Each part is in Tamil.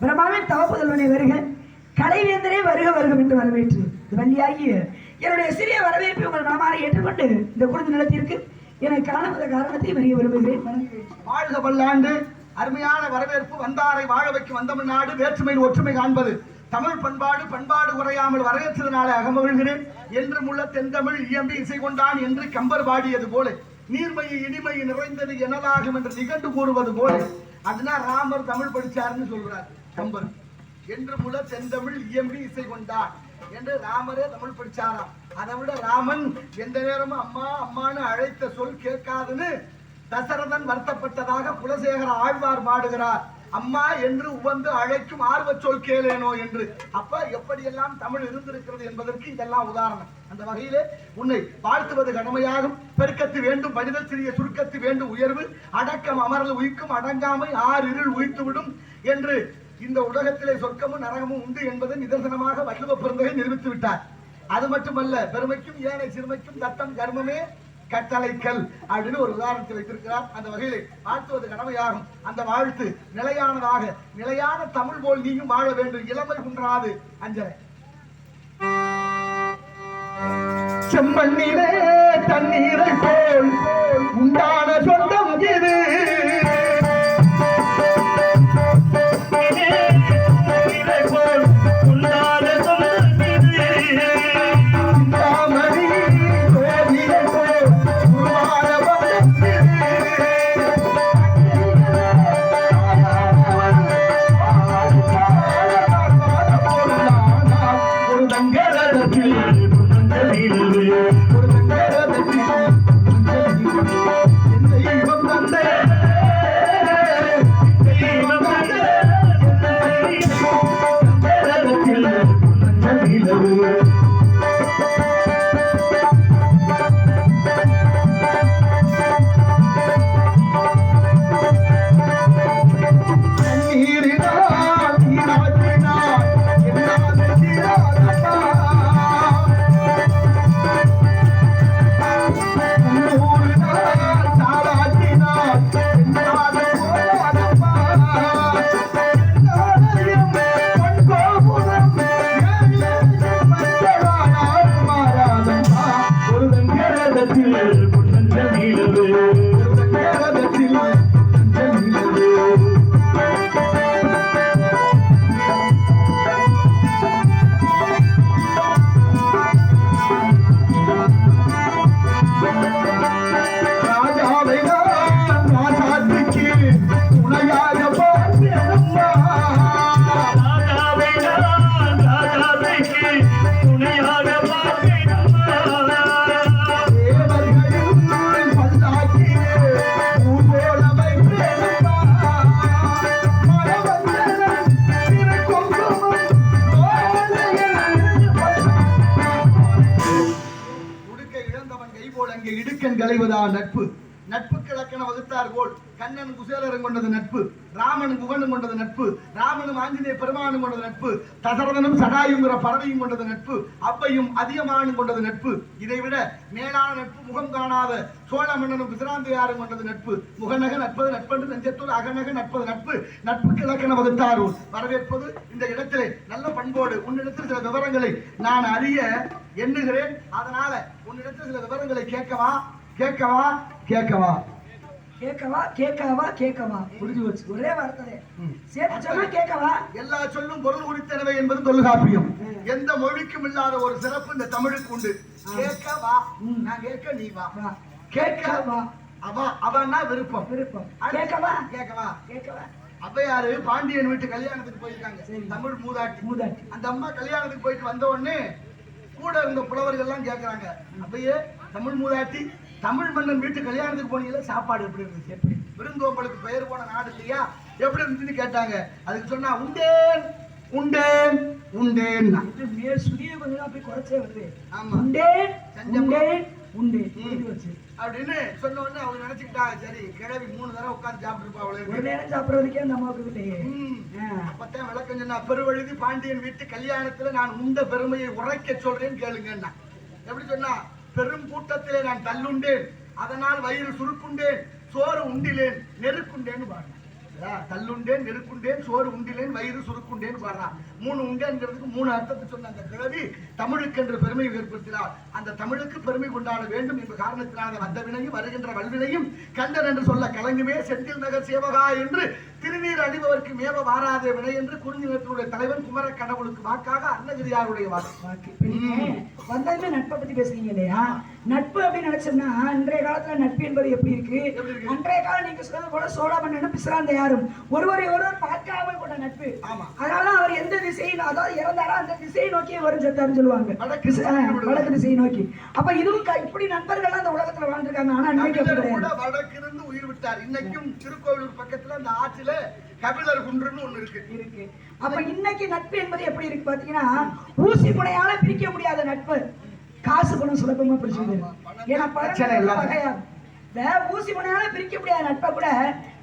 பிரம்மாவின் தவப்புதல்வனை வருக. கலைவேந்தரே வருக வருகம் என்று வரவேற்று. வள்ளியாகி என்னுடைய சிறிய வரவேற்பை உங்கள் மனமாற ஏற்றுக்கொண்டு இந்த குருது நிலத்திற்கு எனக்கு காணப்பத காரணத்தை வரிய விரும்புகிறேன். வாழ்க பல்லாண்டு அருமையான வரவேற்பு வந்தாரை வாழ வைக்கும் வந்தமிழ் நாடு வேற்றுமையில் ஒற்றுமை காண்பது. தமிழ் பண்பாடு பண்பாடு குறையாமல் வரவேற்றதனால அகமகிழ்கிறேன். என்றும் உள்ள தென்தமிழ் இயம்பி இசை கொண்டான் என்று கம்பர் பாடியது போல. நீர்மையை இனிமையை நிறைந்தது எனலாகும் என்று நிகண்டு கூறுவது போல. அதுனா ராமர் தமிழ் படிச்சாருன்னு சொல்றாரு. கம்பர் என்று முல செந்தமிழ் இயம்பி இசை கொண்டார். என்று ராமரே தமிழ் படிச்சாராம். அதை விட ராமன் எந்த நேரமும் அம்மா அம்மான்னு அழைத்த சொல் கேட்காதுன்னு தசரதன் வருத்தப்பட்டதாக குலசேகர ஆழ்வார் பாடுகிறார். அம்மா என்று உவந்து அழைக்கும் ஆர்வ சொல் கேளேனோ என்று. அப்ப எப்படியெல்லாம் தமிழ் இருந்திருக்கிறது என்பதற்கு இதெல்லாம் உதாரணம். அந்த வகையிலே உன்னை வாழ்த்துவது கடமையாகும். பெருக்கத்து வேண்டும் பணிதல் சிறிய சுருக்கத்து வேண்டும் உயர்வு அடக்கம் அமரல் உயிக்கும் அடங்காமை ஆறு இருள் உயித்து விடும் என்று இந்த உலகத்திலே சொர்க்கமும் நரகமும் உண்டு என்பதை நிதர்சனமாக வள்ளுவ பிறந்தகை நிரூபித்து விட்டார். அது மட்டுமல்ல பெருமைக்கும் ஏனை சிறுமைக்கும் தத்தம் கர்மமே கட்டளைக்கல் அப்படின்னு ஒரு உதாரணத்தை வைத்திருக்கிறார். அந்த வகையிலே வாழ்த்துவது கடமையாகும். அந்த வாழ்த்து நிலையானதாக நிலையான தமிழ் போல் நீயும் வாழ வேண்டும். இளமை குன்றாது அஞ்சலை. செம்மண்ணிலே தண்ணீரை போல் ராமனும் ஆஞ்சநேய பெருமானும் கொண்டது நட்பு தசரதனும் சடாயுங்கிற பறவையும் கொண்டது நட்பு அப்பையும் அதிகமானும் கொண்டது நட்பு. இதைவிட மேலான நட்பு முகம் காணாத சோழ மன்னனும் பிசிராந்தையாரும் கொண்டது நட்பு. முகநக நட்பது நட்பன்று நெஞ்சத்தோடு அகநக நட்பது நட்பு. நட்புக்கு இலக்கண வகுத்தார்? வரவேற்பது இந்த இடத்திலே நல்ல பண்போடு. உன்னிடத்தில் சில விவரங்களை நான் அறிய எண்ணுகிறேன். அதனால உன்னிடத்தில் சில விவரங்களை கேட்கவா? கேட்கவா? கேட்கவா? கேட்கவா கேட்கவா கேட்கவா. புரிஞ்சு வச்சு ஒரே வார்த்தை சேர்த்து கேட்கவா? எல்லா சொல்லும் பொருள் உரித்தனவை என்பது தொல்காப்பியம். எந்த மொழிக்கும் இல்லாத ஒரு சிறப்பு இந்த தமிழுக்கு உண்டு. கேட்க வா ம். நான் கேட்க நீ வா. வா. கேட்க கேட்கவா? அவ அவன்னா விருப்பம். விருப்பம். கேட்கவா? கேட்கவா? கேட்கவா. அவ்வையாரு பாண்டியன் வீட்டு கல்யாணத்துக்கு போயிருக்காங்க. தமிழ் மூதாட்டி. மூதாட்டி. அந்த அம்மா கல்யாணத்துக்கு போயிட்டு வந்த உடனே கூட இருந்த புலவர்கள் எல்லாம் கேக்குறாங்க அப்பயே தமிழ் மூதாட்டி தமிழ் மன்னன் வீட்டு கல்யாணத்துக்கு போனீங்களா சாப்பாடு எப்படி இருந்துச்சு? விருந்தோம்பலுக்கு பெயர் போன நாடு இல்லையா? எப்படி இருந்துச்சுன்னு கேட்டாங்க. அதுக்கு சொன்னா உண்டேன் உண்டேன் உண்டேன்னா இது மேல் சுதியை கொஞ்சம் அப்படி குறைச்சே வருது. ஆமா. உண்டேன் உண்டேன் உண்டேன். ம். வச்சு. அப்படின்னு சொன்ன உடனே அவங்க நினைச்சுக்கிட்டாங்க சரி கிழவி மூணு தடவை உட்கார்ந்து சாப்பிட்டுருப்பா ஒரு நேரம் சாப்பிடுறதுக்கே அம்மாவுக்கு இல்லையே ம். அப்பத்தான் விளக்கம் சொன்னா பெருவழுதி பாண்டியன் வீட்டு கல்யாணத்துல நான் உண்ட பெருமையை உரைக்க சொல்றேன் கேளுங்கன்னா எப்படி சொன்னா பெரும் கூட்டத்திலே நான் தள்ளுண்டேன். அதனால் வயிறு சுருக்குண்டேன். சோறு உண்டிலேன். நெருக்குண்டேன்னு பாருங்க. தள்ளுண்டேன் நெருக்குண்டேன் சோறு உண்டிலேன் வயிறு சுருக்குண்டேன் பாடுறான் மூணு உண்டேன்ங்கிறதுக்கு மூணு அர்த்தத்தை சொன்ன அந்த கிழவி தமிழுக்கு என்று பெருமை ஏற்படுத்தினார் அந்த தமிழுக்கு பெருமை கொண்டாட வேண்டும் என்ற காரணத்தினால் வந்த வினையும் வருகின்ற வல்வினையும் கந்தன் என்று சொல்ல கலங்குமே செந்தில் நகர் சேவகா என்று திருநீர் அணிபவர்க்கு மேவ வாராத வினை என்று குறிஞ்சினத்தினுடைய தலைவன் குமர கடவுளுக்கு வாக்காக அன்னகிரியாருடைய வாக்கு. வந்ததுமே நட்பை பத்தி பேசுறீங்க இல்லையா? நட்பு அப்படின்னு நினைச்சோம்னா அன்றைய காலத்துல நட்பு என்பது எப்படி இருக்கு? அன்றைய காலம் நீங்க சொன்னது போல சோழமன்னனும் பிசிராந்த யாரும். ஒருவரை ஒருவர் பார்க்காமல் கொண்ட நட்பு. ஆமா. அதனால அவர் எந்த திசையில் அதாவது இறந்தாரோ அந்த திசையை நோக்கியே வரும் செத்தாருன்னு சொல்லுவாங்க. வடக்கு வடக்கு திசையை நோக்கி. அப்ப இதுவும் இப்படி நண்பர்கள் அந்த உலகத்துல வாழ்ந்திருக்காங்க. ஆனா கூட கிடையாது. வடக்கிருந்து உயிர் விட்டார். இன்னைக்கும் திருக்கோவிலூர் பக்கத்துல அந்த ஆற்றில கபிலர் குன்றுன்னு ஒண்ணு இருக்கு. இருக்கு. அப்ப இன்னைக்கு நட்பு என்பது எப்படி இருக்கு பாத்தீங்கன்னா ஊசி முனையால பிரிக்க முடியாத நட்பு. காசு பணம் சுலபமா பணம் ஏன்னா பிரச்சனை பணம் இந்த ஊசி முனையால பிரிக்க முடியாத நட்பை கூட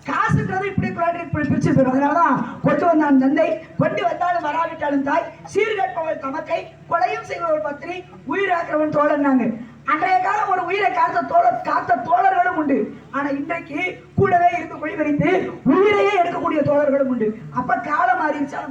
காசுன்றது இப்படி பிரிச்சு போயிடும். அதனாலதான் கொண்டு வந்தான் தந்தை கொண்டு வந்தாலும் வராவிட்டாலும் தாய் சீர்கற்பவள் தமக்கை கொலையும் செய்பவள் பத்தினி உயிராக்கிறவன் தோழன்னாங்க. அன்றைய காலம் ஒரு உயிரை காத்த தோழர் காத்த தோழர்களும் உண்டு. ஆனா இன்றைக்கு கூடவே இருந்து குழிவறிந்து உயிரையே எடுக்கக்கூடிய தோழர்களும் உண்டு. அப்ப காலம் மாறிடுச்சா?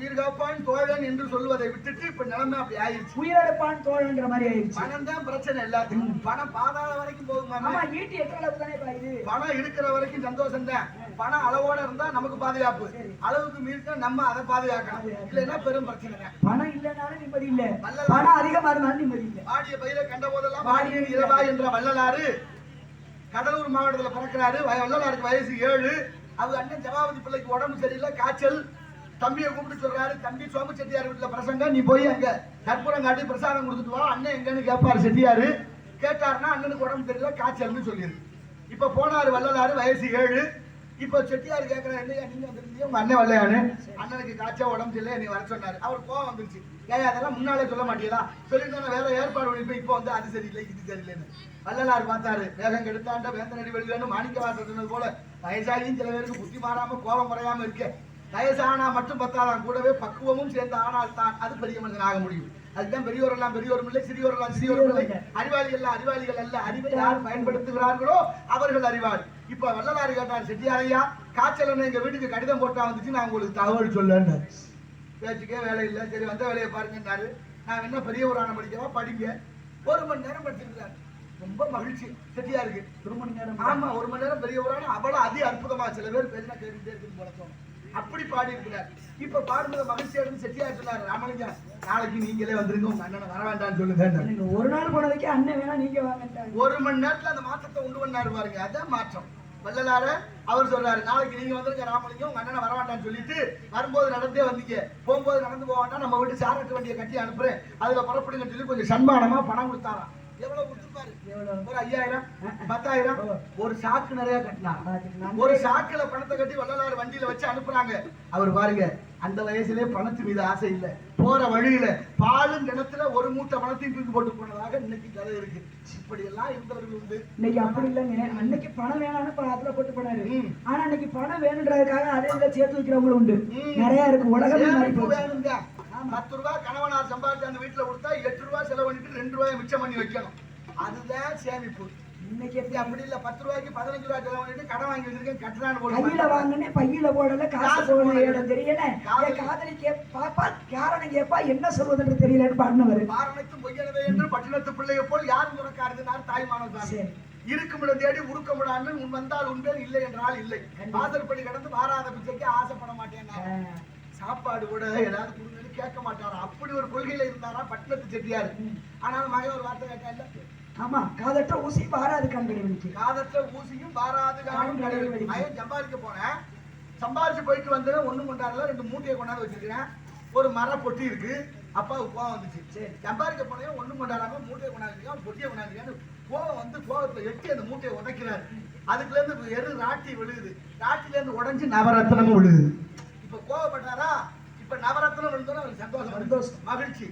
உயிர் காப்பான் தோழன் என்று சொல்வதை விட்டுட்டு இப்ப நிலைமை அப்படி ஆயிடுச்சு உயிரெடுப்பான் தோழன்ற மாதிரி ஆயிடுச்சு பணம் தான் பிரச்சனை எல்லாத்துக்கும். பணம் பாதாள வரைக்கும் போகுமாமே ஆமா ஈட்டி எட்டுற அளவுக்கு தானே பணம் இருக்கிற வரைக்கும் சந்தோஷம் தான். பணம் அளவோட இருந்தா நமக்கு பாதுகாப்பு. அளவுக்கு மீறிட்டா நம்ம அதை பாதுகாக்கணும். இல்லைன்னா பெரும் பிரச்சனை பணம் இல்லைனாலும் நிம்மதி இல்ல. பணம் அதிகமா இருந்தாலும் நிம்மதி இல்ல. வாடிய பயிரை கண்ட போதெல்லாம் வாடியன் இரவா என்ற வள்ளலாறு கடலூர் மாவட்டத்துல பிறக்கிறாரு. வள்ளலாருக்கு வயசு ஏழு. அவர் அண்ணன் ஜவாபதி பிள்ளைக்கு உடம்பு சரியில்லை காய்ச்சல். தம்பியை கூப்பிட்டு சொல்றாரு தம்பி சோம செட்டியார் வீட்டுல பிரசங்கம் நீ போய் அங்க கற்பூரம் காட்டி பிரசாதம் கொடுத்துட்டு வா அண்ணன் எங்கன்னு கேட்பாரு செட்டியாரு. கேட்டாருன்னா அண்ணனுக்கு உடம்பு தெரியல காய்ச்சல்னு சொல்லிடு இப்ப போனாரு வள்ளலாறு வயசு ஏழு. இப்போ செட்டியார் கேட்கறாரு இல்லையா நீங்க வந்துருந்தீங்க உங்க அண்ணன் வல்லையானு அண்ணனுக்கு காய்ச்சா உடம்பு இல்லை நீ வர சொன்னாரு. அவர் கோவம் வந்துருச்சு. ஏன் அதெல்லாம் முன்னாலே சொல்ல மாட்டீங்களா? சொல்லிட்டு வேற ஏற்பாடு பண்ணி இப்போ வந்து அது சரியில்லை இது சரியில்லைன்னு. வள்ளலார் பார்த்தாரு வேகம் கெடுத்தாண்ட வேந்தனடி வெளியிலன்னு மாணிக்க வாசல் சொன்னது போல வயசாகியும் சில பேருக்கு புத்தி மாறாம கோபம் குறையாம இருக்க. வயசானா மட்டும் பத்தாதான் கூடவே பக்குவமும் சேர்ந்த ஆனால் தான் அது பெரிய மனிதன் ஆக முடியும். அதுதான் பெரியோர் எல்லாம் பெரியோரும் இல்லை சிறியோர் எல்லாம் சிறியோரும் இல்லை. அறிவாளி எல்லாம் அறிவாளிகள் அல்ல. அறிவை யார் பயன்படுத்துகிறார்களோ அவர்கள் அறிவாளி. இப்ப வள்ளலார் கேட்டார் செட்டியாரையா காய்ச்சல் எங்க வீட்டுக்கு கடிதம் போட்டா வந்துச்சு நான் உங்களுக்கு தகவல் சொல்லேன்னு பேச்சுக்கே வேலை இல்லை. சரி வந்த வேலையை பாருங்கன்னாரு. நான் என்ன பெரிய ஆணை படிக்கவா? படிங்க. ஒரு மணி நேரம் படிச்சிருக்காரு ரொம்ப மகிழ்ச்சி. செட்டியா இருக்கு ஒரு மணி நேரம். ஆமா ஒரு மணி நேரம் பெரிய ஆணை. அவ்வளவு அதி அற்புதமா சில பேர் பேசினா கேட்டுட்டே இருக்குன்னு போலத்தோம் அப்படி பாடி இருக்கிறார் இப்ப பாடும்போது மகிழ்ச்சியா இருந்து செட்டியா சொன்னாரு ராமலிங்கம் நாளைக்கு நீங்களே வந்துருங்க உங்க அண்ணனை வர வேண்டாம்னு சொல்லுங்க ஒரு நாள் போனதுக்கே அண்ணன் வேணா நீங்க வாங்கட்டாங்க ஒரு மணி நேரத்துல அந்த மாற்றத்தை உண்டு பண்ணாரு பாருங்க அதான் மாற்றம். வள்ளலார அவர் சொல்றாரு நாளைக்கு நீங்க வந்திருக்க ராமலிங்கம் உங்க அண்ணனை வர வேண்டாம்னு சொல்லிட்டு வரும்போது நடந்தே வந்தீங்க. போகும்போது நடந்து போக வேண்டாம் நம்ம வீட்டு சாரட்டு வண்டியை கட்டி அனுப்புறேன். அதுல புறப்படுங்கன்னு சொல்லி கொஞ்சம் சன்மானமா பணம் கொடுத்தாராம். எவ்வளவு? ஒரு ஐயாயிரம் பத்தாயிரம் ஒரு சாக்கு நிறைய கட்டினார். ஒரு சாக்குல பணத்தை கட்டி வள்ளலார் வண்டியில வச்சு அனுப்புறாங்க. அவர் பாருங்க அந்த வயசுலயே பணத்து மீது ஆசை இல்ல. போற வழியில பாலும் கிணத்துல ஒரு மூட்டை பணத்தையும் தூக்கி போட்டு போனதாக இன்னைக்கு கதை இருக்கு. இப்படி எல்லாம் இருந்தவர்கள் உண்டு. இன்னைக்கு அப்படி இல்லைங்க. அன்னைக்கு பணம் வேணாம்னு அதுல போட்டு போனாரு. ஆனா இன்னைக்கு பணம் வேணுன்றதுக்காக அதே சேர்த்து வைக்கிறவங்களும் உண்டு. நிறைய இருக்கு. உலகமே வேணுங்க. பத்து ரூபாய் கணவனார் சம்பாதிச்சு அந்த வீட்டுல கொடுத்தா எட்டு ரூபாய் செலவு பண்ணிட்டு ரெண்டு ரூபாய் மிச்சம் பண்ணி வைக்கணும். அதுதான் சேமிப்பு. இன்னைக்கு எப்படி அப்படி இல்ல பத்து ரூபாய்க்கு பதினஞ்சு ரூபாய் செலவு பண்ணிட்டு கடன் வாங்கி வச்சிருக்கேன் போட கையில பையில போடல காசு போடல. இடம் தெரியல. காதலி. காரணம் கேப்பா என்ன சொல்வதுன்னு தெரியலன்னு பாடினவர் பாரணைத்தும் பொய்யனவே என்று பட்டினத்து பிள்ளையை போல் யாரும் உனக்காருதுனார் தாய்மானவர் சரி. இருக்குமிடம் தேடி உருக்கமிடாமல் உன் வந்தால் உண்பேன் இல்லை என்றால் இல்லை. வாசற்படி கடந்து வாராத பிச்சைக்கு ஆசைப்பட மாட்டேன். சாப்பாடு கூட ஏதாவது கொடுங்கன்னு கேட்க மாட்டாராம் அப்படி ஒரு கொள்கையில இருந்தாரா பட்டினத்து செட்டியார்? ஆனாலும் மகன் ஒரு வார்த்தை கேட்டா இல்ல ஆமா காதற்ற ஊசி பாராது கண்களிவனுக்கு காதற்ற ஊசியும் பாராது கடவுள் மகன் சம்பாதிக்க போனேன் சம்பாதிச்சு போயிட்டு வந்தேன் ஒண்ணும் கொண்டாடல ரெண்டு மூட்டையை கொண்டாந்து வச்சிருக்கேன் ஒரு மர பொட்டி இருக்கு. அப்பாவுக்கு கோவம் வந்துச்சு. சரி. சம்பாதிக்க போனேன் ஒண்ணும் கொண்டாடாம மூட்டையை கொண்டாந்துருக்கேன் பொட்டியை கொண்டாந்துருக்கேன் கோவம் வந்து கோவத்துல எட்டி அந்த மூட்டையை உடைக்கிறாரு அதுக்குள்ள இருந்து எரு ராட்டி விழுகுது. ராட்டில இருந்து உடைஞ்சு நவரத்னமும் விழுகுது. இப்ப கோவப்பட்டாரா? இப்ப நவரத்னம் விழுந்தோன்னு அவருக்கு சந்தோஷம். சந்தோஷம். மகிழ்ச்சி.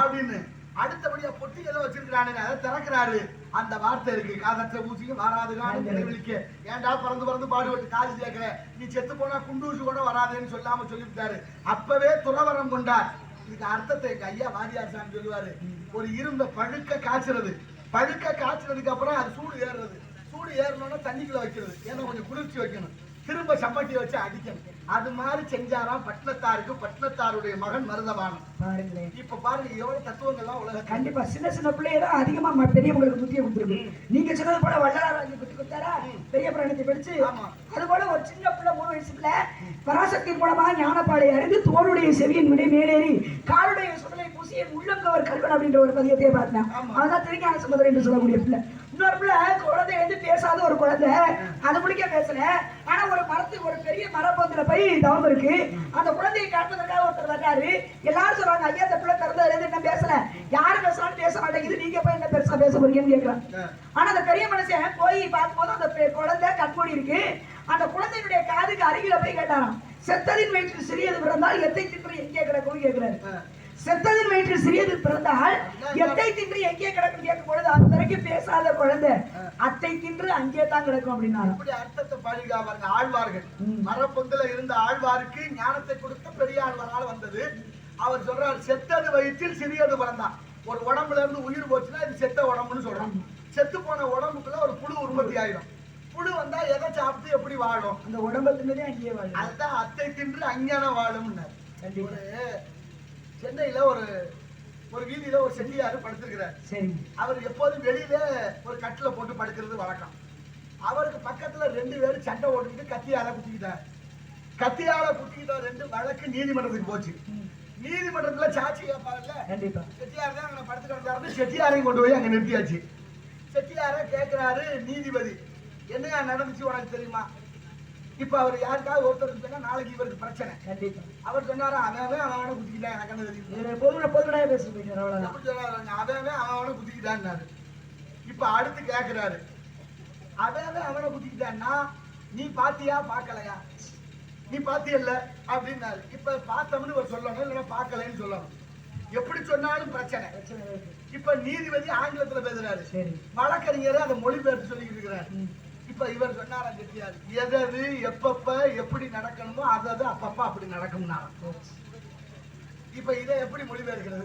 அப்படின்னு அடுத்தபடியா பொட்டி ஏதோ வச்சிருக்கிறானு அதை திறக்கிறாரு. அந்த வார்த்தை இருக்கு. காதற்ற ஊசியும் வராது காணும் இடைவெளிக்க ஏன்டா பறந்து பறந்து பாடுபட்டு காசு கேட்கிற? நீ செத்து போனா குண்டூசி கூட வராதுன்னு சொல்லாம சொல்லிவிட்டாரு. அப்பவே துறவரம் கொண்டார். இதுக்கு அர்த்தத்தை எங்க ஐயா வாதியார் சாமி சொல்லுவாரு. ஒரு இரும்ப பழுக்க காய்ச்சறது. பழுக்க காய்ச்சறதுக்கு அப்புறம் அது சூடு ஏறுறது. சூடு சூடு ஏறணும்னா தண்ணிக்குள்ள வைக்கிறது. ஏன்னா கொஞ்சம் குளிர்ச்சி வைக்கணும். திரும்ப சப்பாத்தி வச்சு அடிக்கணும். அது மாதிரி செஞ்சாராம் பட்டினத்தாருக்கு பட்டினத்தாருடைய மகன் மருதவானம் பாருங்களேன். இப்ப பாருங்க எவ்வளவு தத்துவங்கள்லாம் உலகத்தில் கண்டிப்பா. சின்ன சின்ன பிள்ளைய தான் அதிகமா பெரியவங்களுக்கு புத்திய கொடுத்துருக்கு நீங்க சொன்னது போல வள்ளலாராஜி புத்தி கொடுத்தாரா? பெரிய புராணத்தை படிச்சு. ஆமா. அது போல ஒரு சின்ன பிள்ளை மூணு வயசு பிள்ளை பராசக்தி மூலமாக ஞானப்பாடை அறிந்து தோளுடைய செவியின் விடை மேலேறி காலுடைய சுடலை பூசி என் உள்ளம் கவர் கல்வன் அப்படின்ற ஒரு பதியத்தையே பார்த்தேன். ஆமா. அவதான் திருஞான சமுதர் என்று சொல்லக்கூடிய பிள்ளை. இன்னொரு பிள்ளை குழந்தை எழுந்து பேசாத ஒரு குழந்தை. அது முடிக்க பேசல. ஆனா ஒரு மரத்துக்கு ஒரு பெரிய மரப்பந்தில போய் தவம் இருக்கு. அந்த குழந்தையை காட்டுவதற்காக ஒருத்தர் வர்றாரு. எல்லாரும் சொல்றாங்க ஐயா இந்த பிள்ளை திறந்ததுல இருந்து என்ன பேசல. யாரு பேசலாம்னு பேச மாட்டேங்குது. நீங்க போய் என்ன பெருசா பேச போறீங்கன்னு கேக்குறாங்க ஆனா அந்த பெரிய மனுஷன் போய் பார்க்கும்போது அந்த குழந்தை கண்மூடி இருக்கு. அந்த குழந்தையினுடைய காதுக்கு அருகில போய் கேட்டாராம். செத்ததின் வயிற்றில் சிறியது பிறந்தால் எத்தை தின்று? எங்கே கிடக்கும் கேட்கிறாரு செத்ததின் வயிற்றில் சிறியது பிறந்தால் எத்தை தின்று எங்கே கிடக்கும் கேட்கும் பொழுது அது வரைக்கும் பேசாத குழந்தை. அத்தை தின்று அங்கே தான் கிடக்கும் அப்படின்னாலும் இப்படி அர்த்தத்தை பாருங்க பாருங்க ஆழ்வார்கள். மரப்பொந்துல இருந்த ஆழ்வாருக்கு ஞானத்தை கொடுத்த பெரிய ஆழ்வாரால் வந்தது. அவர் சொல்றார் செத்தது வயிற்றில் சிறியது பிறந்தான் ஒரு உடம்புல இருந்து உயிர் போச்சுன்னா இது செத்த உடம்புன்னு சொல்றோம் செத்து போன உடம்புக்குள்ள ஒரு புழு உற்பத்தி ஆயிடும். புழு வந்தா எதை சாப்பிட்டு எப்படி வாழும்? அந்த உடம்பை தின்னதே அங்கேயே வாழும். அதுதான் அத்தை தின்று அஞ்ஞான வாழும்னார். கண்டிப்பா. சென்னையில ஒரு ஒரு வீதியில ஒரு செட்டியாரு படுத்திருக்கிறார். அவர் எப்போதும் வெளியில ஒரு கட்டில போட்டு படுக்கிறது வழக்கம். அவருக்கு பக்கத்துல ரெண்டு பேரும் சண்டை ஓட்டிட்டு கத்தியால குத்திக்கிட்டார். கத்தியால குத்திக்கிட்ட ரெண்டு வழக்கு நீதிமன்றத்துக்கு போச்சு. நீதிமன்றத்துல சாட்சி கேட்பாருல்ல? கண்டிப்பா. செட்டியார் தான் அங்க படுத்துட்டு வந்தாருன்னு செட்டியாரையும் கொண்டு போய் அங்க நிறுத்தியாச்சு. செட்டியார கேக்குறாரு நீதிபதி. என்னையா நடந்துச்சு உனக்கு தெரியுமா? இப்ப அவர் யாருக்காவது ஒருத்தர் சொன்னா நாளைக்கு இவருக்கு பிரச்சனை. கண்டிப்பா. அவர் சொன்னாரா அவன் அவன் அவன் குத்திக்கிட்டான் எனக்கு என்ன தெரியும். இவரு பொதுவுல பொதுவுடைய பேச போயிட்டார் அவ்வளவுதான். அப்படி சொன்னாரு அவன் அவன் குத்திக்கிட்டான்னாரு. இப்ப அடுத்து கேக்குறாரு. அவன் அவன் குத்திக்கிட்டான்னா நீ பாத்தியா பார்க்கலையா நீ பாத்தியல்ல? அப்படின்னாரு. இப்ப பார்த்தோம்னு ஒரு சொல்லணும் இல்லைன்னா பார்க்கலைன்னு சொல்லணும். எப்படி சொன்னாலும் பிரச்சனை. இப்ப நீதிபதி ஆங்கிலத்துல பேசுறாரு. சரி. வழக்கறிஞர் அதை மொழிபெயர்த்து சொல்லிக்கிட்டு இருக்கிறாரு. இப்ப இவர் சொன்னாராம் செட்டியார் எதது எப்பப்ப எப்படி நடக்கணுமோ அதது அப்பப்ப அப்படி நடக்கும்னாராம் போச்சு. இப்ப இதை எப்படி மொழிபெயர்க்கிறது?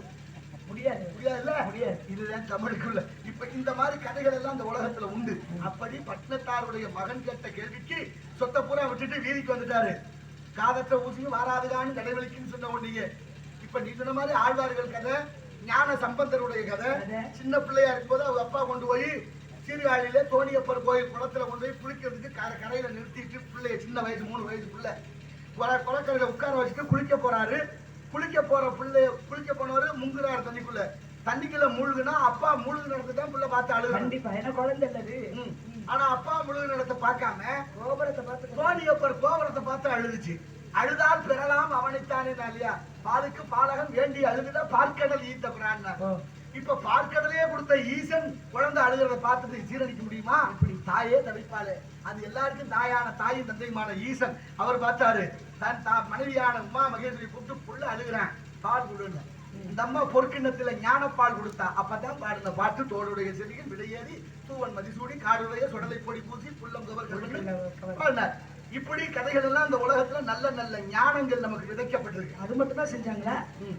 முடியாது. முடியாதுல்ல? முடியாது. இதுதான் தமிழுக்குள்ள. இப்ப இந்த மாதிரி கதைகள் எல்லாம் இந்த உலகத்துல உண்டு. அப்படி பட்டினத்தாருடைய மகன் கேட்ட கேள்விக்கு சொத்த பூரா விட்டுட்டு வீதிக்கு வந்துட்டாரு. காதற்ற ஊசியும் வாராதுகான்னு கடைவெளிக்குன்னு சொன்ன உடனே இப்ப நீ சொன்ன மாதிரி ஆழ்வார்கள் கதை ஞான சம்பந்தருடைய கதை. சின்ன பிள்ளையா இருக்கும்போது அவங்க அப்பா கொண்டு போய் சீர்காழியில தோணியப்பர் கோயில் குளத்துல கொண்டு போய் குளிக்கிறதுக்கு கரை கரையில நிறுத்திட்டு பிள்ளைய சின்ன வயசு மூணு வயசு பிள்ளை. குள- குளக்கரையில உட்கார வச்சுட்டு குளிக்க போறாரு. குளிக்க போற பிள்ளைய குளிக்க போனவரு முங்குறாரு தண்ணிக்குள்ள. தண்ணிக்குள்ள மூழ்குனா அப்பா மூழ்கு நடத்தை தான் பிள்ளை பார்த்து அழுகு கண்டிப்பா ஏன்னா குழந்தை இல்லது ஆனா அப்பா முழுகு நடத்தை பார்க்காம கோபுரத்தை பார்த்து தோணியப்பர் கோவரத்தை பார்த்து அழுதுச்சு. அழுதால் பெறலாம் அவனைத்தானே இல்லையா? பாலுக்கு பாலகன் வேண்டி அழுதுட பார்க்கடல் ஈத்த பிரான்னா ஓ, இப்ப பார்க்கடலே கொடுத்த ஈசன் குழந்தை அழுகிறத பார்த்துட்டு சீரணிக்க முடியுமா? இப்படி தாயே தவிப்பாளே. அது எல்லாருக்கும் தாயான தாயும் தந்தையுமான ஈசன். அவர் பார்த்தாரு தன் தா மனைவியான உமா மகேஸ்வரி கூப்பிட்டு புள்ள அழுகிறான். பால் கொடுங்க. இந்த அம்மா பொற்கிண்ணத்துல ஞானப்பால் கொடுத்தா அப்பதான் பாடின பாட்டு தோளுடைய செடிகள் விடையேறி தூவன் மதிசூடி காடுடைய சுடலை பொடி பூசி புல்லம் கவர் பாடினார். இப்படி கதைகள் எல்லாம் இந்த உலகத்துல நல்ல நல்ல ஞானங்கள் நமக்கு விதைக்கப்பட்டிருக்கு. அது மட்டும் தான் செஞ்சாங்களா.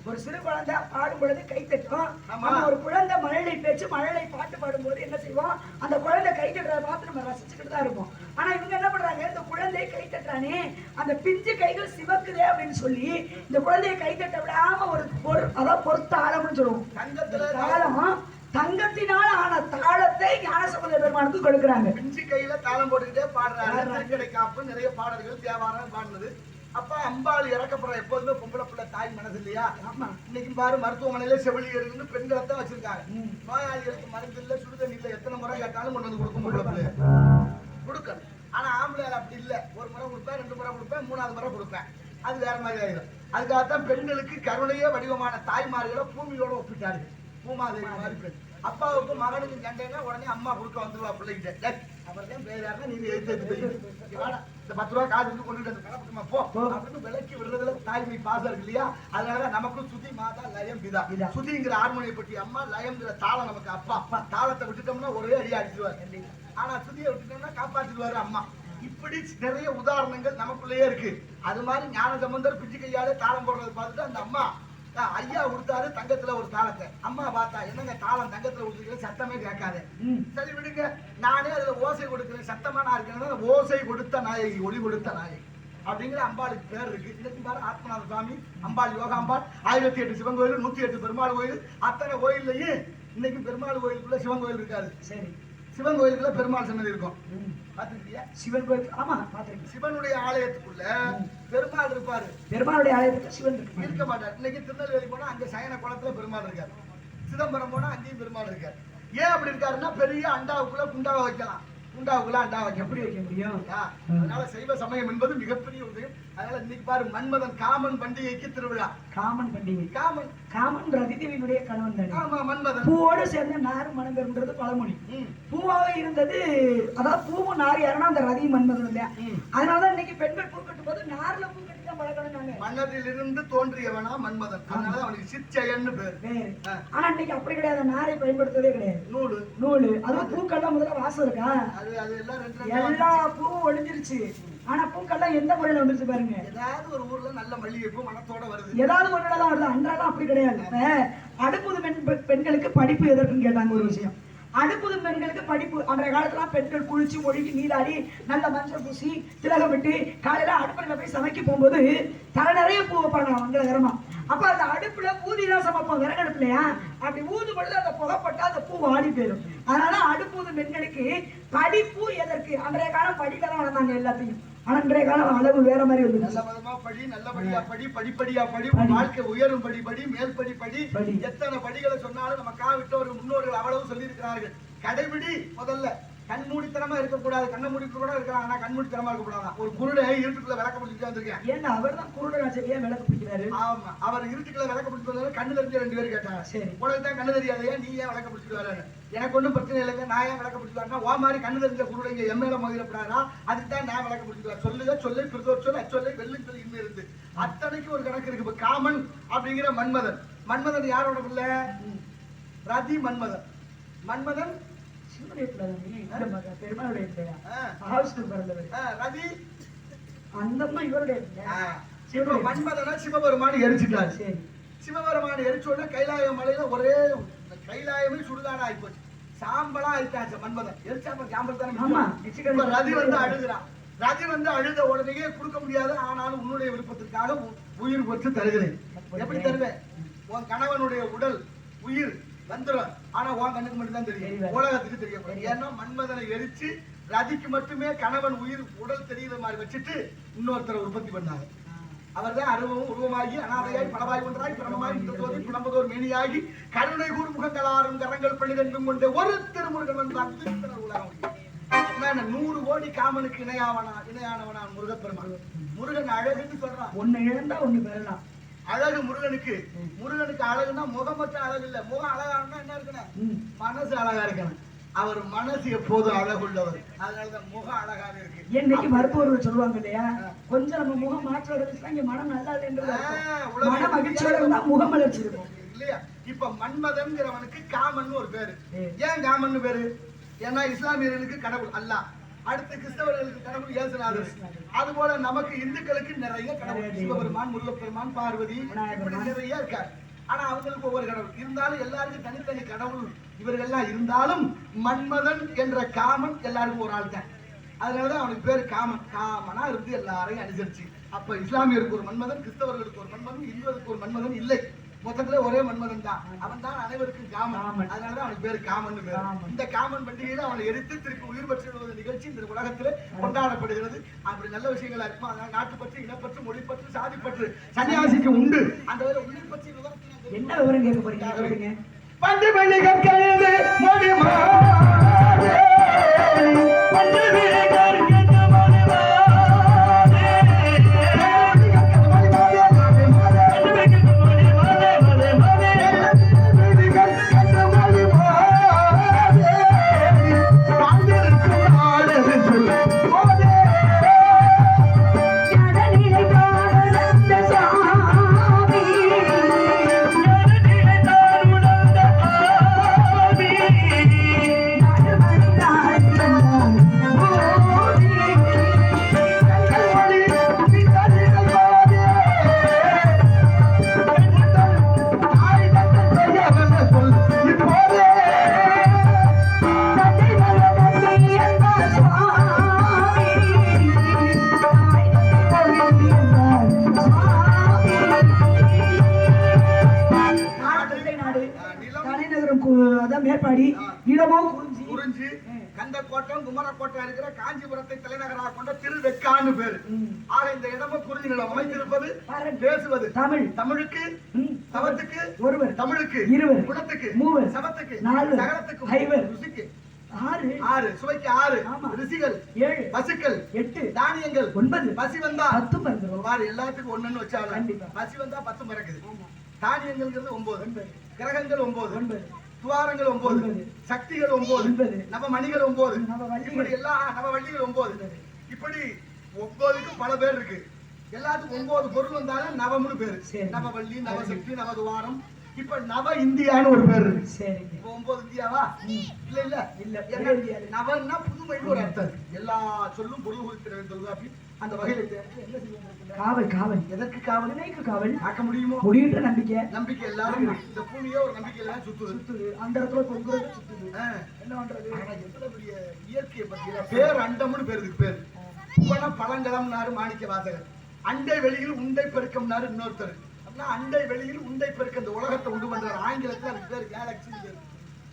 ஒரு சிறு குழந்தை பாடும் பொழுது கை தட்டும் ஆமா. ஒரு குழந்தை மழலை பேச்சு மழலை பாட்டு பாடும்போது என்ன செய்வோம்? அந்த குழந்தை கை தட்டுறத பார்த்து நம்ம ரசிச்சுக்கிட்டு தான் இருப்போம். ஆனா இவங்க என்ன பண்றாங்க? இந்த குழந்தை கை தட்டுறானே. அந்த பிஞ்சு கைகள் சிவக்குதே அப்படின்னு சொல்லி இந்த குழந்தையை கை தட்ட விடாம ஒரு பொரு அதாவது பொறுத்த ஆழம்னு சொல்லுவோம். தங்கத்துல தாளம் தங்கத்தினால் ஆன தாளத்தை ஞானசம்பந்த பெருமானுக்கு கொடுக்குறாங்க. பிஞ்சு கையில தாளம் போட்டுக்கிட்டே பாடுறாரு. பாடுறாரு. திருக்கடை காப்பு நிறைய பாடல்கள் தேவாரம் பாடினது. அப்ப அம்பாள் இறக்கப்படுற எப்போதுமே பொம்பளை பிள்ளை தாய் மனசு இல்லையா? ஆமா. இன்னைக்கு பாரு மருத்துவமனையில செவிலியர்கள் பெண்களை தான் வச்சிருக்காங்க. நோயாளிகளுக்கு மருந்து இல்ல சுடுதண்ணி இல்ல எத்தனை முறை கேட்டாலும் கொண்டு வந்து கொடுக்கும் பொம்பளை பிள்ளை கொடுக்கணும். ஆனா ஆம்பளையால அப்படி இல்ல. ஒரு முறை கொடுப்பேன் ரெண்டு முறை கொடுப்பேன் மூணாவது முறை கொடுப்பேன். அது வேற மாதிரி ஆயிடும். அதுக்காகத்தான் பெண்களுக்கு கருணையே வடிவமான தாய்மார்களை பூமியோட ஒப்பிட்டார்கள். பூமாதேவி மாதிரி பெண். அப்பாவுக்கு மகனுக்கு சண்டைன்னா உடனே அம்மா கொடுக்க வந்துருவா பிள்ளைகிட்ட. டேய், அப்புறம் தான் பேர் யாருன்னா நீங்க எடுத்து எடுத்து போய் இங்க வாடா, இந்த பத்து ரூபா காசு கொண்டுட்டு வந்து கலப்பட்டுமா போ. அப்படின்னு விலக்கி விடுறதுல தாய்மை பாசம் இருக்கு இல்லையா? அதனால நமக்கும் சுதி மாதா லயம் பிதா. சுதிங்கிற ஹார்மோனியை பற்றி அம்மா லயம்ங்கிற தாளம் நமக்கு அப்பா. அப்பா. தாளத்தை விட்டுட்டோம்னா ஒரே அடி அடிச்சுவார் ஆனா சுதியை விட்டுட்டோம்னா காப்பாத்திடுவாரு அம்மா. இப்படி நிறைய உதாரணங்கள் நமக்குள்ளேயே இருக்கு. அது மாதிரி ஞான சம்பந்தர் பிச்சு கையாலே தாளம் போடுறதை பார்த்துட்டு அந்த அம்மா ஐயா கொடுத்தாரு தங்கத்துல ஒரு தாளத்தை. அம்மா பார்த்தா என்னங்க தாளம் தங்கத்துல கொடுத்துருக்கேன் சத்தமே கேட்காது. சரி விடுங்க நானே அதுல ஓசை கொடுக்கிறேன். சத்தமா நான் இருக்கேன் ஓசை கொடுத்த நாயகி ஒளி கொடுத்த நாயகி. அப்படிங்கிற அம்பாளுக்கு பேர் இருக்கு. இன்னைக்கு பாரு ஆத்மநாத சுவாமி அம்பாள் யோகாம்பாள் ஆயிரத்தி எட்டு சிவன் கோயில் நூத்தி எட்டு பெருமாள் கோயில். அத்தனை கோயில்லையும் இன்னைக்கு பெருமாள் கோயிலுக்குள்ள சிவன் கோயில் இருக்காது. சரி. சிவன் கோயிலுக்குள்ள பெருமாள் சன்னதி இருக்கும். ம். பாத்துக்கிட்டியா சிவன் கோயில் ஆமா பாத்திருக்கேன் சிவனுடைய ஆலயத்துக்குள்ள பெருமாள் இருப்பாரு. பெருமாளுடைய ஆலயத்துக்கு சிவன் இருக்கு இருக்க மாட்டார். இன்னைக்கு திருநெல்வேலி போனா அங்க சயன குளத்துல பெருமாள் இருக்காரு. சிதம்பரம் போனா அங்கேயும் பெருமாள் இருக்காரு. ஏன் அப்படி இருக்காருன்னா பெரிய அண்டாவுக்குள்ள குண்டாவை வைக்கலாம். குண்டாவுக்குள்ள அண்டா எப்படி வைக்க முடியும்? முடியா? அதனால சைவ சமயம் என்பது மிகப்பெரிய உதயம். அதனால இன்னைக்கு பாரு மன்மதன் காமன் பண்டிகைக்கு திருவிழா. காமன் பண்டிகை. காமன். காமன் ரதிதேவியினுடைய கணவன் தானே ஆமா மன்மதன். பூவோடு சேர்ந்து நாரும் மனம் பெறும்ன்றது பழமொழி பூவாக இருந்தது அதாவது பூவும் நார் யாருன்னா அந்த ரதி மன்மதன் இல்லையா. அதனாலதான் இன்னைக்கு பெண்கள் பூ கட்டும் போது நார்ல பூ கட்டி மனதிலிருந்து தோன்றியவனா மன்மதன். அதனால அவனுக்கு சிற்செயன்னு பேர். ஆனா இன்னைக்கு அப்படி கிடையாது. நாரை பயன்படுத்துவதே கிடையாது. நூலு. நூலு. அதுவும் பூக்கள்லாம் முதல்ல வாசம் இருக்கா? அது அது எல்லாம் எல்லா பூவும் ஒளிஞ்சிருச்சு. ஆனா பூக்கள்லாம் எந்த முறையில வந்துருச்சு பாருங்க. ஏதாவது ஒரு ஊர்ல நல்ல மல்லிகைப்பூ மனத்தோட வருது. ஏதாவது ஒன்றுதான் வருது அன்றாடம் அப்படி கிடையாது. அடுப்புது பெண் பெ- பெண்களுக்கு படிப்பு எதற்குன்னு கேட்டாங்க ஒரு விஷயம். அடுப்புது பெண்களுக்கு படிப்பு அன்றைய காலத்துல பெண்கள் குளிச்சு ஒழுகி நீராடி நல்ல மஞ்சள் பூசி திலகமிட்டு காலையில அடுப்புல போய் சமைக்க போகும்போது தலை நிறைய பூ வைப்பாங்க மங்களகரமா அப்ப அந்த அடுப்புல ஊதி தான் சமைப்போம் விறகடுப்புலையா அப்படி ஊது பொழுது அந்த புகைப்பட்டா அந்த பூ வாடி போயிடும். அதனால அடுப்புது பெண்களுக்கு படிப்பு எதற்கு? அன்றைய காலம் படிக்க தான் வளர்ந்தாங்க எல்லாத்தையும். ஆனா இன்றைய காலம் அளவு வேற மாதிரி நல்ல வந்துருச்சு விதமா படி நல்லபடியா படி படிப்படியா படி வாழ்க்கை உயரும் படி படி மேல் படி படி. எத்தனை படிகளை சொன்னாலும் நமக்காக விட்டவர் முன்னோர்கள் அவ்வளவு சொல்லி இருக்கிறார்கள் கடைபிடி முதல்ல. கண்மூடித்தனமா இருக்கக்கூடாது. கண்ணை மூடிட்டு கூட இருக்கலாம். ஆனா கண்மூடித்தனமா இருக்கக்கூடாது ஒரு குருடை இருட்டுக்குள்ள விளக்க பிடிச்சிட்டு வந்திருக்கேன். ஏன்னா அவர் தான் குருடனா சரியா விளக்கு பிடிக்கிறாரு? ஆமா. அவர் இருட்டுக்குள்ள விளக்க பிடிச்சிட்டு வந்தாரு கண்ணு தெரிஞ்ச ரெண்டு பேரும் கேட்டாங்க. சரி. உனக்கு தான் கண்ணு தெரியாதையா நீ ஏன் விளக்க பிடிச்சிட்டு வராரு எனக்கு ஒண்ணும் பிரச்சனை இல்லைங்க. நான் ஏன் விளக்க வரேன்னா ஓ மாதிரி கண்ணு தெரிஞ்ச குருடைங்க என் மேல மகிழப்படாதா அதுக்கு தான் நான் விளக்க பிடிச்சிட்டு வரேன் சொல்லுங்க சொல்லு பிரிதோர் சொல்லு அச்சொல்லை வெள்ளு சொல்லி இனிமே இருந்து. அத்தனைக்கு ஒரு கணக்கு இருக்கு. இப்ப காமன் அப்படிங்கிற மன்மதன். மன்மதன் யாரோட பிள்ளை? ரதி மன்மதன். மன்மதன்? பெருமாளுடைய பிள்ளையா? பிறந்தவர் ரதி? அந்த அம்மா இவருடைய மன்மதனை சிவபெருமான் எரிச்சிட்டாரு. சரி. சிவபெருமான் எரிச்ச உடனே கைலாய மலையில ஒரே கைலாயமே சுடுகாடா ஆயிப்போச்சு. சாம்பலா ஆயிட்டாச்சு மன்மதன். எரிச்சாப்ப சாம்பல்? தானே ரதி வந்து அழுகிறான். ரதி வந்து அழுத உடனேயே கொடுக்க முடியாது. ஆனாலும் உன்னுடைய விருப்பத்திற்காக உயிர் பெற்று தருகிறேன். எப்படி தருவேன் உன் கணவனுடைய உடல் உயிர் வந்துடும் ஆனா உன் கண்ணுக்கு மட்டும் தான் தெரியும். உலகத்துக்கு தெரியப்படும் ஏன்னா மன்மதனை எரிச்சு ரதிக்கு மட்டுமே கணவன் உயிர் உடல் தெரியுற மாதிரி வச்சுட்டு இன்னொருத்தரை உற்பத்தி பண்ணாங்க. அவர்தான் அருவமும் உருவமாகி அனாதையாய் பலவாய் ஒன்றாய் பிரமமாய் முத்தத்தோதி புலம்பதோர் மேனியாகி கருணை கூர் முகங்களாரும் கரங்கள் பன்னிரண்டும் கொண்டு ஒரு திருமுருகன் உலகம் நூறு கோடி காமனுக்கு இணையாவனா இணையானவனா முருகப்பெருமான். முருகன் அழகுன்னு சொல்றான். ஒண்ணு இழந்தா ஒண்ணு பெறலாம் அழகு முருகனுக்கு. முருகனுக்கு அழகுன்னா முகம் மட்டும் அழகு இல்ல. முகம் அழகானா என்ன இருக்கணும். மனசு அழகா இருக்கணும். அவர் மனசு எப்போதும் அழகுள்ளவர். அதனாலதான் முகம் அழகாக இருக்கு. என்னைக்கு மருத்துவர்கள் சொல்லுவாங்க இல்லையா? கொஞ்சம் நம்ம முகம் மாற்றம் இருந்துச்சுன்னா இங்க மனம் நல்லா இல்லைன்றது மன மகிழ்ச்சியோட இருந்தா முகம் மலர்ச்சி இருக்கும் இல்லையா? இப்ப மன்மதன்கிறவனுக்கு காமன் ஒரு பேரு. ஏன் காமன் பேரு? ஏன்னா இஸ்லாமியர்களுக்கு கடவுள் அல்லாஹ் அடுத்து கிறிஸ்தவர்களுக்கு கடவுள் இயேசுநாதர். அது போல நமக்கு இந்துக்களுக்கு நிறைய கடவுள். சிவபெருமான் முருகப்பெருமான் பார்வதி. நிறைய இருக்காரு. ஆனா அவங்களுக்கு ஒவ்வொரு கடவுள் இருந்தாலும் எல்லாருக்கும் தனித்தனி கடவுள் இவர்கள்லாம் இருந்தாலும் மன்மதன் என்ற காமன் எல்லாருக்கும் ஒரு ஆள் தான் அதனாலதான் அவனுக்கு பேரு காமன். காமனா இருந்து எல்லாரையும் அனுசரிச்சு. அப்ப இஸ்லாமியருக்கு ஒரு மன்மதன் கிறிஸ்தவர்களுக்கு ஒரு மன்மதன் இந்துவருக்கு ஒரு மன்மதன் இல்லை. மொத்தத்துல ஒரே மன்மதன் தான். அவன் தான் அனைவருக்கும் காமன். அதனாலதான் அவனுக்கு பேரு காமன் பேரு. இந்த காமன் பண்டிகையில அவனை எரித்து திருப்பி உயிர் பெற்று நிகழ்ச்சி இந்த உலகத்துல கொண்டாடப்படுகிறது. அப்படி நல்ல விஷயங்களா இருக்கும் அதனால நாட்டுப்பற்று இனப்பற்று மொழிப்பற்று சாதிப்பற்று சன்னியாசிக்கு உண்டு. அந்த உயிர் பற்றி விவரத்தை நான் என்ன விவரம் கேட்க போறீங்க? கேளுங்க பண்டு மணிகள் கழுது மொழி தமிழுக்கு இருவர் குணத்துக்கு மூவர் சவத்துக்கு நால்வர் சகலத்துக்கு ஐவர் ருசிக்கு. ஆறு ஆறு சுவைக்கு ஆறு. ருசிகள் ஏழு பசுக்கள் எட்டு தானியங்கள் ஒன்பது பசி வந்தா பத்து பந்துரும் பாரு எல்லாத்துக்கும் ஒண்ணுன்னு வச்சாலும் கண்டிப்பா. பசி வந்தா பத்து மறக்குது. தானியங்கள்ங்கிறது ஒன்பது ஒன்பது. கிரகங்கள் ஒன்பது ஒன்பது. துவாரங்கள் ஒன்பது. சக்திகள் ஒன்பது. நவ மணிகள் ஒன்பது. இப்படி எல்லா நவ வள்ளிகள் ஒன்பது. இப்படி ஒன்பதுக்கு பல பேர் இருக்கு. எல்லாத்துக்கும் ஒன்பது பொருள் வந்தாலும் நவம்னு பேரு. நவவள்ளி நவசக்தி நவதுவாரம் இப்ப நவ இந்தியான்னு ஒரு பேர் இருக்கு. இப்ப ஒன்பது இந்தியாவா? இல்ல இல்ல. இல்ல, என்ன? இந்தியா. நவன்னா புதுமைன்னு ஒரு அர்த்தம் இருக்கு. எல்லா சொல்லும் பொருள் குறிக்கிற தொல்காப்பி அந்த வகையில என்ன செய்யணும் காவல் காவல். எதற்கு காவல்? வினைக்கு காவல். காக்க முடியுமோ? முடியுன்ற நம்பிக்கை. நம்பிக்கை எல்லாரும். இந்த பூமியே ஒரு நம்பிக்கையில தான் சுத்துது. சுத்துது. அந்த இடத்துல தொங்குறது சுத்துது. என்ன பண்றது? எவ்வளவு பெரிய இயற்கையை பத்தியில பேர் அண்டம்னு பேர். இதுக்கு பேர் பழங்கலம்னாரு மாணிக்க வாசகர் அண்டை வெளியில் உண்டை பெருக்கம்னாரு இன்னொருத்தர். அண்டை வெளியில் உண்டை பெருக்க இந்த உலகத்தை உண்டு பண்றாரு. ஆங்கிலத்துல அதுக்கு பேர் கேலக்சின்னு பேர்.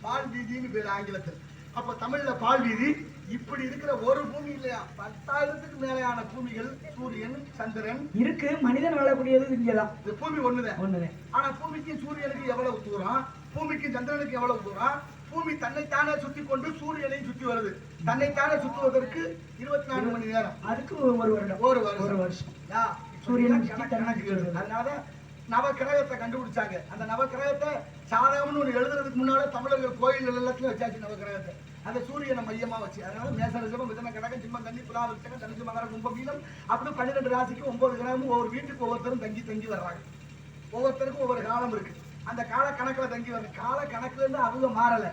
பால் வீதின்னு பேர் ஆங்கிலத்தில். அப்ப தமிழ்ல பால் வீதி இப்படி இருக்கிற ஒரு பூமி இல்லையா? பத்தாயிரத்துக்கு மேலையான பூமிகள் சூரியன் சந்திரன். இருக்கு மனிதன் வாழக்கூடியது இங்கதான். இந்த பூமி ஒண்ணுதான். ஒண்ணுதான். ஆனா பூமிக்கு சூரியனுக்கு எவ்வளவு தூரம்? பூமிக்கு சந்திரனுக்கு எவ்வளவு தூரம்? பூமி தன்னைத்தானே சுத்தி கொண்டு சூரியனையும் சுத்தி வருது. தன்னைத்தானே சுத்துவதற்கு இருபத்தி நாலு மணி நேரம். அதுக்கு ஒரு வருடம். ஒரு வருஷம். சூரியனை இப்படி சுத்தி கணக்கு தன்னை எழுது. அதனால நவ கிரகத்தை கண்டுபிடிச்சாங்க. அந்த நவ கிரகத்தை சாதகம்னு ஒண்ணு எழுதுறதுக்கு முன்னால தமிழர்கள் கோயில் எல்லாத்துலயும் வச்சாச்சு நவ கிரகத்தை அந்த சூரியனை மையமா வச்சு. அதனால மேசரசம் மிதன கடகம் சிம்மம் கன்னி புலா விருச்சகம் தனுசு மகர கும்பம் மீனம். அப்படி பன்னிரெண்டு ராசிக்கு ஒன்பது கிரகமும் ஒவ்வொரு வீட்டுக்கு ஒவ்வொருத்தரும் தங்கி தங்கி வர்றாங்க. ஒவ்வொருத்தருக்கும் ஒவ்வொரு காலம் இருக்கு. அந்த கால கணக்குல தங்கி வர்றாங்க கால கணக்குல இருந்து அவங்க மாறல.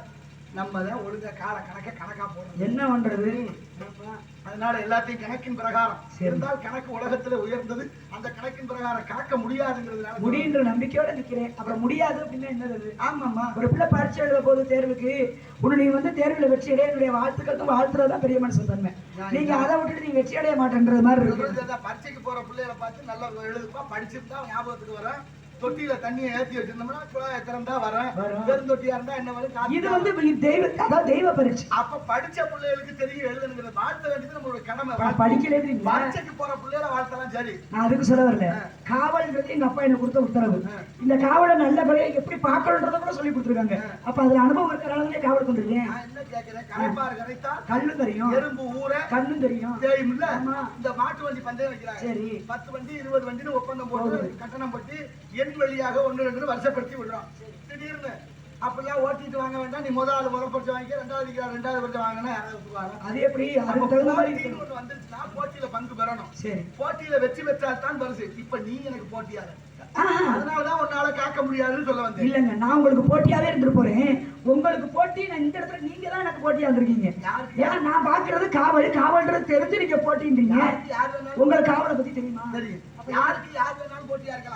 நம்ம தான் ஒழுங்கா கால கணக்க கணக்கா போடணும் என்ன பண்றது? அதனால எல்லாத்தையும் கணக்கின் பிரகாரம். இருந்தால் கணக்கு உலகத்துல உயர்ந்தது. அந்த கணக்கின் பிரகாரம் காக்க முடியாதுங்கிறதுனால முடின்ற நம்பிக்கையோட நிக்கிறேன். அப்புறம் முடியாது அப்படின்னா என்னது ஆமாம்மா. ஒரு பிள்ளை பரீட்சை எழுத போது தேர்வுக்கு. உன்னை நீ வந்து தேர்வுல வெற்றி அடைய என்னுடைய வாழ்த்துக்கள் வாழ்த்துறதுதான் பெரிய மனுஷன் தன்மை. நீங்க அதை விட்டுட்டு நீ வெற்றி அடைய மாட்டேன்றது மாதிரி இருக்கு. பரீட்சைக்கு போற பிள்ளைகளை பார்த்து நல்லா எழுதுப்பா படிச்சிருந்தா ஞாபகத்துக்கு வர தொட்டியில தண்ணியை ஏத்தி வச்சிருந்தோம்னா குழாயை திறந்தா வரேன். வெறும் தொட்டியா இருந்தா என்ன வரும்? இது வந்து தெய்வ பரீட்சை. அப்ப படிச்ச பிள்ளைகளுக்கு தெரியும் எழுதுனுங்கிறது வாழ்த்த வேண்டியது நம்மளோட கடமை. படிக்கல தெரியுங்களா பரீட்சைக்கு போற பிள்ளைகளை வாழ்த்தலாம் சரி. நான் அதுக்கு சொல்ல வரல. காவல்ன்றது எங்க அப்பா எனக்கு கொடுத்த உத்தரவு. இந்த காவலை நல்லபடியா எப்படி பார்க்கணுன்றத கூட சொல்லி கொடுத்துருக்காங்க. அப்ப அதுல அனுபவம் இருக்கிறனால காவல் கொண்டிருக்கேன் என்ன கேட்கிறேன் கரைப்பாறு கரைத்தா கண்ணு தெரியும். எறும்பு ஊற கண்ணும் தெரியும். தெரியும்ல. இந்த மாட்டு வண்டி பந்தயம் வைக்கிறாங்க. சரி. பத்து வண்டி இருபது வண்டின்னு ஒப்பந்தம் போட்டு கட்டணம் போட்டு எண் வழியாக ஒன்று ரெண்டு வருஷப்படுத்தி விடுறோம் திடீர்னு அப்படிலாம் ஓட்டிட்டு வாங்க வேண்டாம்? நீ முதலாவது முதல் பரிசு வாங்கிக்க ரெண்டாவது ரெண்டாவது பரிசு வாங்கினா அது எப்படி? ஒண்ணு வந்துருச்சுன்னா போட்டியில பங்கு பெறணும். சரி. போட்டியில வெற்றி பெற்றால் தான் பரிசு. இப்ப நீ எனக்கு போட்டியாள ஆ, அதனாலதான் உன்னால காக்க முடியாதுன்னு சொல்ல வந்தேன். இல்லங்க நான் உங்களுக்கு போட்டியாவே இருந்துட்டு போறேன். உங்களுக்கு போட்டி நான் இந்த இடத்துல நீங்க தான் எனக்கு போட்டியா இருந்திருக்கீங்க ஏன்னா நான் பாக்குறது காவல். காவல்ன்றது தெரிஞ்சு நீங்க போட்டின்றீங்க. உங்களுக்கு காவலை பத்தி தெரியுமா? யாருக்கு? யார்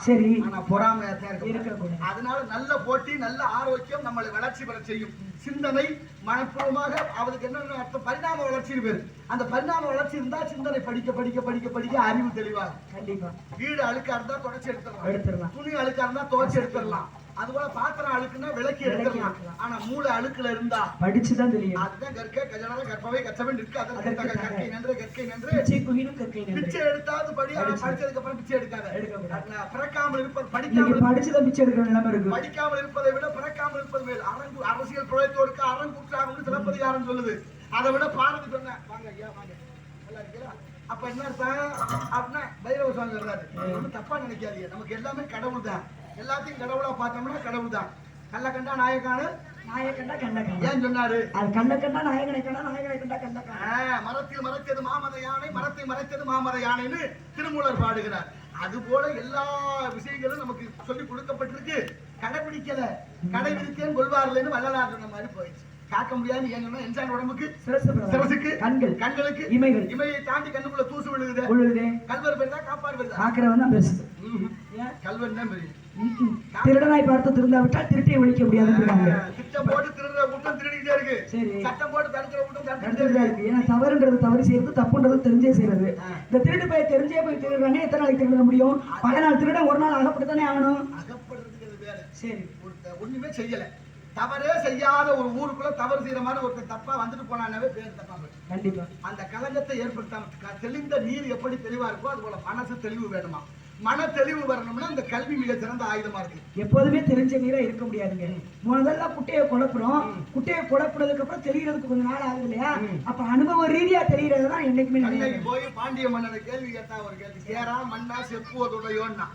சரி. ஆனா பொறாமையா தான் இருக்க இருக்கக்கூடாது. அதனால நல்ல போட்டி நல்ல ஆரோக்கியம் நம்மளை வளர்ச்சி பெற செய்யும். சிந்தனை மனப்பூர்வமாக அவருக்கு என்னென்ன அர்த்தம்? பரிணாம வளர்ச்சி பேரு. அந்த பரிணாம வளர்ச்சி இருந்தா சிந்தனை படிக்க படிக்க படிக்க படிக்க அறிவு தெளிவாகும். கண்டிப்பா. வீடு அழுக்கா இருந்தா தொடச்சி எடுத்துடலாம். எடுத்துடலாம். துணி அழுக்கா இருந்தா துவைச்சு எடுத்துடலாம். அதுபோல பாத்திரம் அழுக்குன்னா விளக்கி எடுத்துடலாம். ஆனா மூளை அழுக்குல இருந்தா படிச்சுதான் தெரியும். அதுதான் கற்க கஜனர கற்பவை கச்சவை நிற்க. அதற்கு. கற்கை நன்று கற்கை நன்று. பிச்சை எடுத்தாவது படி ஆனா படிச்சு. படிச்சதுக்கு அப்புறம் பிச்சை எடுக்காத. பிறக்காமல் இருப்பது படிக்காமல் படிச்சுதான் பிச்சை எடுக்கிற நிலைமை இருக்கு. படிக்காமல் இருப்பதை விட பிறக்காமல் இருப்பது மேல். அரங்கு அரசியல் பிழைத்தோருக்கு அறங்குற்றாகும்னு சிலப்பதிகாரம் சொல்லுது. அதை விட பாரதி சொன்னேன் வாங்க ஐயா வாங்க. நல்லா இருக்கீங்களா? அப்ப என்ன அர்த்தம்? அப்படின்னா பைரவ சுவாமி ஒண்ணும் தப்பா நினைக்காதீங்க. நமக்கு எல்லாமே கடவுள் தான் எல்லாத்தையும் கடவுளா பார்த்தோம்னா கடவுள் தான் கள்ள கண்டா நாயக்கானு? நாயக்கண்டா கண்டக்கண்டா ஏன் சொன்னாரு? அது கண்டக்கண்டா நாயகனை கண்டா நாயகனை கண்டா கண்டக்கண்டா ஆ, மரத்தில் மறைத்தது மாமத யானை மரத்தை மறைத்தது மாமத யானைன்னு திருமூலர் பாடுகிறார். அது போல எல்லா விஷயங்களும் நமக்கு சொல்லி கொடுக்கப்பட்டிருக்கு. கடைபிடிக்கல. கடைபிடித்தேன் கொள்வார்கள்னு வள்ளலார் சொன்ன மாதிரி போயிடுச்சு. காக்க முடியாது ஏன் சொன்னா என்சான் உடம்புக்கு. சிரசுக்கு கண்கள். கண்களுக்கு இமைகள். இமையை தாண்டி கண்ணுக்குள்ள தூசு விழுகுது. உழுதே கல்வர் பெரிதா காப்பார் பெரிதா? ம்ஹும். ஏன்? கல்வன் தான் பெரிய. திருடனாய் பார்த்து திருந்தாவிட்டால் திருட்டை ஒழிக்க இருக்கு. ஏன்னா தவறுன்றது தவறு செய்யறது தப்புன்றது தெரிஞ்சே செய்யறது. இந்த திருட்டு போய் தெரிஞ்சே போய் திருடுறானே எத்தனை நாளைக்கு திருட முடியும்? பல நாள் திருட ஒரு நாள் அகப்பட்டு தானே ஆகணும் சரி. ஒண்ணுமே செய்யல. தவறே செய்யாத ஒரு ஊருக்குள்ள தவறு செய்யற மாதிரி ஒருத்தர் தப்பா வந்துட்டு போனானவே பேர் தப்பா. கண்டிப்பா. அந்த கலங்கத்தை ஏற்படுத்தாம தெளிந்த நீர் எப்படி தெளிவா இருக்கோ அது போல மனசு தெளிவு வேணுமா? மன தெளிவு வரணும்னா இந்த கல்வி மிக சிறந்த ஆயுதமா இருக்கு. எப்போதுமே தெரிஞ்ச நீரா இருக்க முடியாதுங்க. முதல்ல குட்டையை குழப்புறோம். குட்டையை குழப்புனதுக்கு அப்புறம் தெரியறதுக்கு கொஞ்ச நாள் ஆகுது இல்லையா? அப்ப அனுபவ ரீதியா தெரியறது தான் என்னைக்குமே. போய் பாண்டிய மன்னனை கேள்வி கேட்டா ஒரு கேள்வி. சேரா மண்ணா செப்புவதுடையோன்னா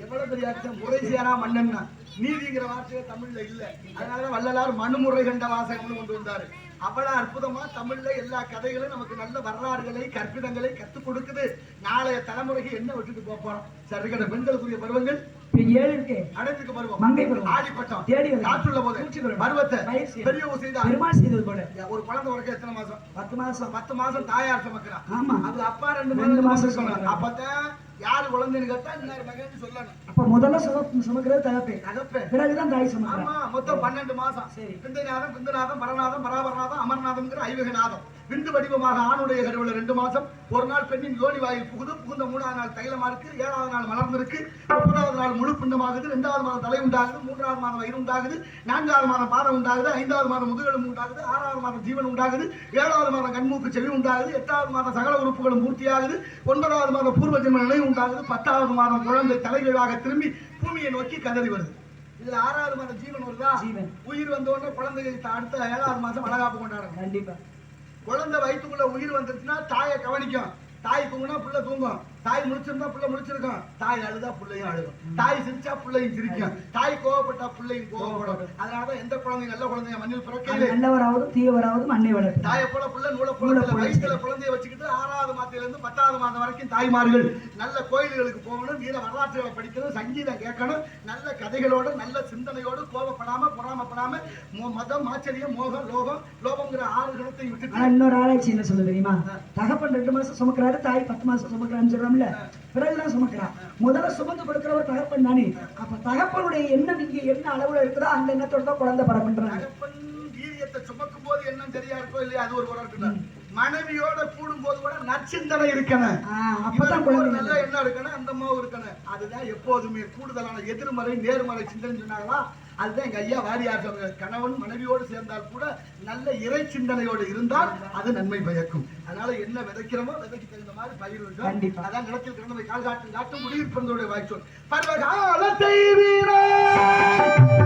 எவ்வளவு பெரிய அர்த்தம்? முறை சேரா மன்னன்னா? நீதிங்கிற வார்த்தையே தமிழ்ல இல்ல. அதனால வள்ளலார் மனுமுறை கண்ட வாசகம்னு கொண்டு வந்தாரு. அவ்வளவு அற்புதமா தமிழ்ல எல்லா கதைகளும் நமக்கு நல்ல வரலாறுகளை கற்பிதங்களை கத்துக் கொடுக்குது. நாளைய தலைமுறைக்கு என்ன விட்டுட்டு போப் போறோம்? சரி பெண்களுக்குரிய பருவங்கள். ஏழு இருக்கு. பருவம். மங்கை பருவம். ஆடிப்பட்டம். தேடி. காற்றுள்ள போது. பருவத்தை. பெரிய செய்தா பெருமாள் செய்தது போல. ஒரு குழந்தை உறக்க எத்தனை மாசம்? பத்து மாசம். பத்து மாசம் தாயார் ஆமா. அது அப்பா ரெண்டு மாசம். அப்பதான் யாரு குழந்தைன்னு கேட்டா இன்னார் மகன் சொல்லணும். அப்ப முதல்ல சும சுமக்கிறது தகப்பே. தகப்பே. பிறகுதான் தாய் சுமக்கிறா ஆமா மொத்தம் பன்னெண்டு மாசம். சரி. பிந்தைநாதம் பிந்துநாதம் பரநாதம் பராபரநாதம் அமர்நாதம்ங்கிற ஐவகநாதம். விந்து வடிவமாக ஆணுடைய கருவில ரெண்டு மாசம். ஒரு நாள் பெண்ணின் யோனி வாயில் புகுது புகுந்த மூணாவது நாள் தைலமா இருக்கு ஏழாவது நாள் மலர்ந்திருக்கு. முப்பதாவது நாள் முழு பிண்டமாகுது ரெண்டாவது மாதம் தலை உண்டாகுது. மூன்றாவது மாதம் வயிறு உண்டாகுது. நான்காவது மாதம் பாதம் உண்டாகுது. ஐந்தாவது மாதம் முதுகெலும்பு உண்டாகுது. ஆறாவது மாதம் ஜீவன் உண்டாகுது. ஏழாவது மாதம் கண்மூக்கு செவி உண்டாகுது. எட்டாவது மாதம் சகல உறுப்புகளும் பூர்த்தியாகுது. ஒன்பதாவது மாதம் பூர்வ ஜென்ம நிலை உண்டாகுது. பத்தாவது மாதம் குழந்தை தலைகீழாக திரும்பி பூமியை நோக்கி கதறி வருது. இதுல ஆறாவது மாதம் ஜீவன் வருதா. உயிர் வந்த உடனே குழந்தைக்கு அடுத்த ஏழாவது மாசம் வளகாப்பு கொண்டாடணும். கண்டிப்பா. குழந்தை வயிற்றுக்குள்ள உயிர் வந்துருச்சுன்னா தாயை கவனிக்கும். தாய் தூங்குனா புள்ள தூங்கும். தாய் முடிச்சிருந்தா புள்ள முடிச்சிருக்கும் தாய் அழுதா புள்ளையும் அழுகும். தாய் சிரிச்சா புள்ளையும் சிரிக்கும். தாய் கோவப்பட்டா புள்ளையும் கோவப்படும். அதனாலதான் எந்த குழந்தை நல்ல குழந்தைங்க மண்ணில் அது பிறக்கையிலே நல்லவராவதும் தீயவராவதும் அன்னை வளர்ப்பு தாயை போல புள்ள நூல போல. போல. வயிற்றுல குழந்தைய வச்சுக்கிட்டு ஆறாவது மாதத்துல இருந்து பத்தாவது மாதம் வரைக்கும் தாய்மார்கள் நல்ல கோயில்களுக்கு போகணும் வீர வரலாற்றுகளை படிக்கணும் சங்கீதம் கேட்கணும் நல்ல கதைகளோட நல்ல சிந்தனையோடு கோபப்படாம பொறாமப்படாம மதம் ஆச்சரியம் மோகம் லோகம் லோகம்ங்கிற ஆறு குணத்தை ஆனா இன்னொரு ஆராய்ச்சி என்ன சொல்லுது தெரியுமா? தகப்பன் ரெண்டு மாசம் சுமக்கிறாரு தாய் பத்து மாசம் சுமக்கிறான்னு சொல்றோம்ல பிறகுதான் சுமக்கிறா முதல்ல சுமந்து கொடுக்கிறவர் தகப்பன் தானே. அப்ப தகப்பனுடைய எண்ணம் இங்க என்ன அளவுல இருக்குதோ அந்த எண்ணத்தோட தான் குழந்தை பரப்புன்றாங்க வீரியத்தை சுமக்கும் போது என்ன சரியா இருக்கோ இல்லையா அது ஒரு குறை மனைவியோட கூடும் போது கூட நற்சிந்தனை இருக்கணும். அப்பதான் நல்ல எண்ணம் இருக்கணும் அந்த அம்மாவும் இருக்கணும். அதுதான் எப்போதுமே கூடுதலான எதிர்மறை நேர்மறை சிந்தனை சொன்னாங்களா? அதுதான் எங்க ஐயா வாரியார் சொன்னாங்க கணவன் மனைவியோடு சேர்ந்தால் கூட நல்ல இறை சிந்தனையோடு இருந்தால் அது நன்மை பயக்கும். அதனால என்ன விதைக்கிறோமோ விதைக்கு தகுந்த மாதிரி பயிர் இருக்கும். அதான் நிலத்தில் கிடந்தவை கால் காட்டும் காட்டும் முடிவில் பிறந்தோடைய வாய்ச்சொல் வீணா!